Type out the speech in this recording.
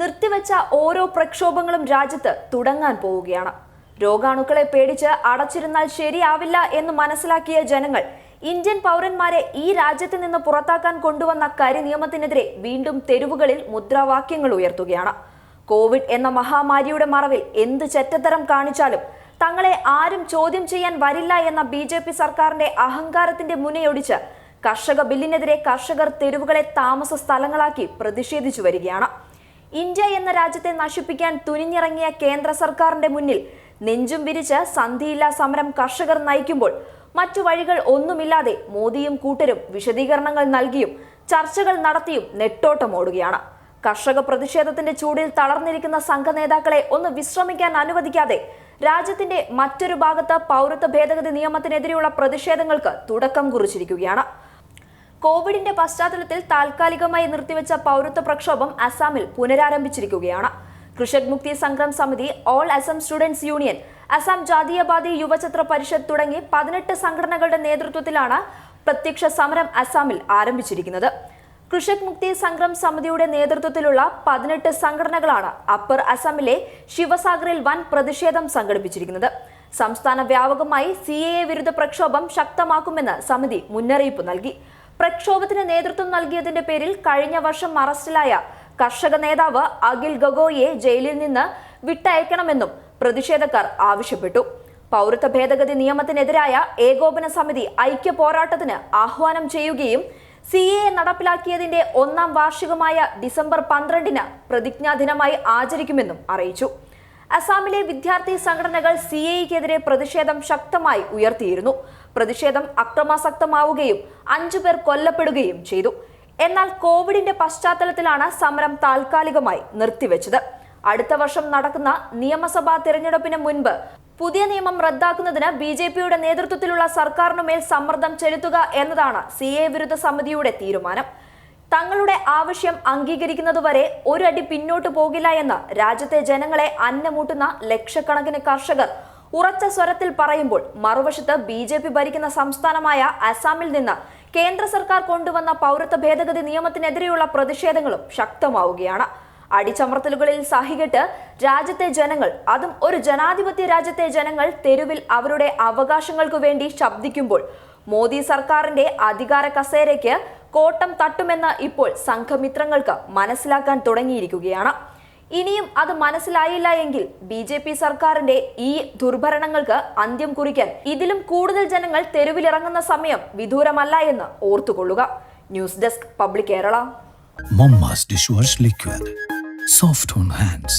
നിർത്തിവെച്ച ഓരോ പ്രക്ഷോഭങ്ങളും രാജ്യത്ത് തുടങ്ങാൻ പോവുകയാണ്. രോഗാണുക്കളെ പേടിച്ച് അടച്ചിരുന്നാൽ ശരിയാവില്ല എന്ന് മനസ്സിലാക്കിയ ജനങ്ങൾ ഇന്ത്യൻ പൗരന്മാരെ ഈ രാജ്യത്ത് നിന്ന് പുറത്താക്കാൻ കൊണ്ടുവന്ന കരി നിയമത്തിനെതിരെ വീണ്ടും തെരുവുകളിൽ മുദ്രാവാക്യങ്ങൾ ഉയർത്തുകയാണ്. കോവിഡ് എന്ന മഹാമാരിയുടെ മറവിൽ എന്ത് ചെറ്റത്തരം കാണിച്ചാലും തങ്ങളെ ആരും ചോദ്യം ചെയ്യാൻ വരില്ല എന്ന ബി ജെ പി സർക്കാരിന്റെ അഹങ്കാരത്തിന്റെ മുനയൊടിച്ച് കർഷക ബില്ലിനെതിരെ കർഷകർ തെരുവുകളെ താമസ സ്ഥലങ്ങളാക്കി പ്രതിഷേധിച്ചു വരികയാണ്. ഇന്ത്യ എന്ന രാജ്യത്തെ നശിപ്പിക്കാൻ തുനിഞ്ഞിറങ്ങിയ കേന്ദ്ര സർക്കാരിന്റെ മുന്നിൽ നെഞ്ചും വിരിച്ച് സന്ധിയില്ലാ സമരം കർഷകർ നയിക്കുമ്പോൾ മറ്റു വഴികൾ ഒന്നുമില്ലാതെ മോദിയും കൂട്ടരും വിശദീകരണങ്ങൾ നൽകിയും ചർച്ചകൾ നടത്തിയും നെട്ടോട്ടമോടുകയാണ് കർഷക പ്രതിഷേധത്തിന്റെ ചൂടിൽ തളർന്നിരിക്കുന്ന സംഘ നേതാക്കളെ ഒന്ന് വിശ്രമിക്കാൻ അനുവദിക്കാതെ രാജ്യത്തിന്റെ മറ്റൊരു ഭാഗത്ത് പൗരത്വ ഭേദഗതി നിയമത്തിനെതിരെയുള്ള പ്രതിഷേധങ്ങൾക്ക് തുടക്കം കുറിച്ചിരിക്കുകയാണ്. കോവിഡിന്റെ പശ്ചാത്തലത്തിൽ താൽക്കാലികമായി നിർത്തിവെച്ച പൗരത്വ പ്രക്ഷോഭം അസാമിൽ പുനരാരംഭിച്ചിരിക്കുകയാണ്. Krishak Mukti Sangram Samiti all Assam students union Assam Jatiyatabadi Yuvachhatra Parishad തുടങ്ങി പതിനെട്ട് സംഘടനകളുടെ നേതൃത്വത്തിലാണ് പ്രത്യക്ഷ സമരം അസാമിൽ ആരംഭിച്ചിരിക്കുന്നത്. കൃഷക് മുക്തി സംഗ്രം സമിതിയുടെ നേതൃത്വത്തിലുള്ള പതിനെട്ട് സംഘടനകളാണ് അപ്പർ അസമിലെ ശിവസാഗറിൽ വൻ പ്രതിഷേധം സംഘടിപ്പിച്ചിരിക്കുന്നത്. സംസ്ഥാന വ്യാപകമായി സി എ വിരുദ്ധ പ്രക്ഷോഭം ശക്തമാക്കുമെന്ന് സമിതി മുന്നറിയിപ്പ് നൽകി. പ്രക്ഷോഭത്തിന് നേതൃത്വം നൽകിയതിന്റെ പേരിൽ കഴിഞ്ഞ വർഷം അറസ്റ്റിലായ കർഷക നേതാവ് അഖിൽ ഗഗോയെ ജയിലിൽ നിന്ന് വിട്ടയക്കണമെന്നും പ്രതിഷേധക്കാർ ആവശ്യപ്പെട്ടു. പൗരത്വ ഭേദഗതി നിയമത്തിനെതിരായ ഏകോപന സമിതി ഐക്യ പോരാട്ടത്തിന് ആഹ്വാനം ചെയ്യുകയും സി എ നടപ്പിലാക്കിയതിന്റെ ഒന്നാം വാർഷികമായ ഡിസംബർ പന്ത്രണ്ടിന് പ്രതിജ്ഞാദിനമായി ആചരിക്കുമെന്നും അറിയിച്ചു. അസാമിലെ വിദ്യാർത്ഥി സംഘടനകൾ സി എക്കെതിരെ പ്രതിഷേധം ശക്തമായി ഉയർത്തിയിരുന്നു. പ്രതിഷേധം അക്രമാസക്തമാവുകയും അഞ്ചു പേർ കൊല്ലപ്പെടുകയും ചെയ്തു. എന്നാൽ കോവിഡിന്റെ പശ്ചാത്തലത്തിലാണ് സമരം താൽക്കാലികമായി നിർത്തിവെച്ചത്. അടുത്ത വർഷം നടക്കുന്ന നിയമസഭാ തിരഞ്ഞെടുപ്പിന് മുൻപ് പുതിയ നിയമം റദ്ദാക്കുന്നതിന് ബി ജെ പിയുടെ നേതൃത്വത്തിലുള്ള സർക്കാരിനുമേൽ സമ്മർദ്ദം ചെലുത്തുക എന്നതാണ് സി എ വിരുദ്ധ സമിതിയുടെ തീരുമാനം. തങ്ങളുടെ ആവശ്യം അംഗീകരിക്കുന്നതുവരെ ഒരടി പിന്നോട്ട് പോകില്ല എന്ന് രാജ്യത്തെ ജനങ്ങളെ അന്നമൂട്ടുന്ന ലക്ഷക്കണക്കിന് കർഷകർ ഉറച്ച സ്വരത്തിൽ പറയുമ്പോൾ മറുവശത്ത് ബി ജെ പി ഭരിക്കുന്ന സംസ്ഥാനമായ അസാമിൽ നിന്ന് കേന്ദ്ര സർക്കാർ കൊണ്ടുവന്ന പൗരത്വ ഭേദഗതി നിയമത്തിനെതിരെയുള്ള പ്രതിഷേധങ്ങളും ശക്തമാവുകയാണ്. അടിച്ചമർത്തലുകളിൽ സഹികെട്ട് രാജ്യത്തെ ജനങ്ങൾ അതും ഒരു ജനാധിപത്യ രാജ്യത്തെ ജനങ്ങൾ തെരുവിൽ അവരുടെ അവകാശങ്ങൾക്കു വേണ്ടി ശബ്ദിക്കുമ്പോൾ മോദി സർക്കാരിന്റെ അധികാര കസേരയ്ക്ക് കോട്ടം തട്ടുമെന്ന് ഇപ്പോൾ സംഘമിത്രങ്ങൾക്ക് മനസ്സിലാക്കാൻ തുടങ്ങിയിരിക്കുകയാണ്. ഇനിയും അത് മനസ്സിലായില്ല എങ്കിൽ ബി ജെ പി സർക്കാരിന്റെ ഈ ദുർഭരണങ്ങൾക്ക് അന്ത്യം കുറിക്കാൻ ഇതിലും കൂടുതൽ ജനങ്ങൾ തെരുവിലിറങ്ങുന്ന സമയം വിദൂരമല്ല എന്ന് ഓർത്തുകൊള്ളുക. News desk public Kerala. Liquid. Soft on hands.